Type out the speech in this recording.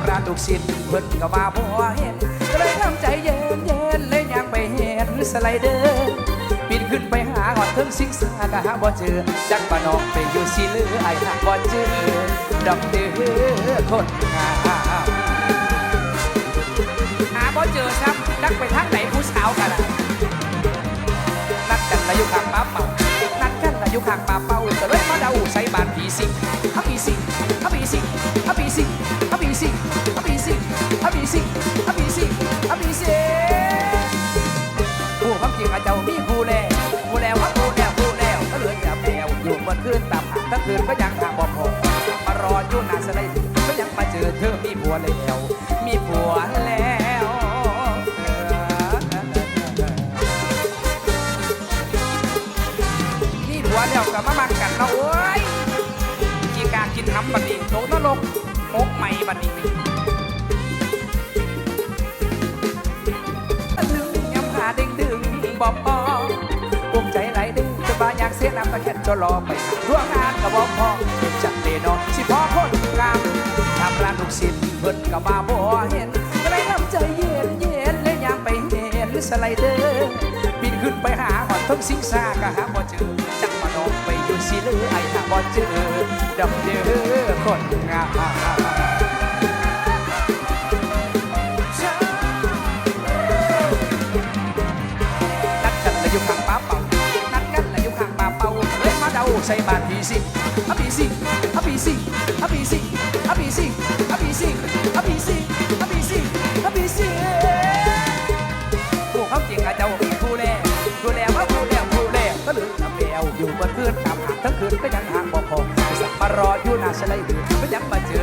ำร้านลูกศิษย์เพิ่นก็มาบ่เห็นก็เลยทำใจเย็นเย็นเลยอยากไปเห็นสไลเดอร์บินขึ้นไปหาหอดเทิงซิกซากะหาบ่เจอจักปะนองไปอยู่สิเลือไอ้หาบ่เจอดำเดือคนงามหาบ่เจอครับนักไปทางไหนผู้สาวกันล่ะนัดกันละอยู่ข้างป้าเป่านัดกันละอยู่ข้างป้าเป่าก็เลยมาเดาใส่บานผีสิง ฮับผีสิงฮับผีสิงฮับผีสิงฮับผีสิงฮับผีสิงผู้ความจริงอาเจ้ามีผู้แล้วผู้แล้วว่าผู้แล้วผู้แล้วก็เหลือแต่แปลวอยู่บนคืนตามหาทั้งคืนก็ยังหาบ่พอมารออยู่หน้าสไลด์ก็ยังมาเจอเธอมีผัวแล้วมีผัวแล้วนี่ผัวแล้วกับมาบังกันเนาะโอ้ยกีกากินทำบัดนี้โตนรก โอกใหม่บัดนี้ถึงยำหาด้งดึงบอบอภูมิใจไหลดึงจะบาอยากเสียน้ำตะแค่จะรอไปหาล่วงงานกับบอพอจะเดนอนสิพอคนงามทำร้านลูกศิษย์เพิ่นก็มาบ่เห็นก็เลยทำใจเย็นเย็นเลยอยากไปเห็นหรือสไลเดอร์บินขึ้นไปหาหอดทั้งสิงซากะหาบ่เจอจักมาดองไปอยู่สิเหลือไอ้หาบ่เจอดำเด้อคนงาม เล่นมาเดาใส่บาทผีสิอะผีสิอะผีสิอะผีสิอะผีสิอะผีสิอะผีสิอะผีสิอะผีสิพวกเขาเก่งอาจจะมีผู้แลผู้แลว่าผู้แลผู้แลก็เหลือแต่แมวอยู่บนคืนตามหาทั้งคืนก็ยังหางบ่พอสับปะรออยู่หน้าเฉลด์ก็ยังมาเจอ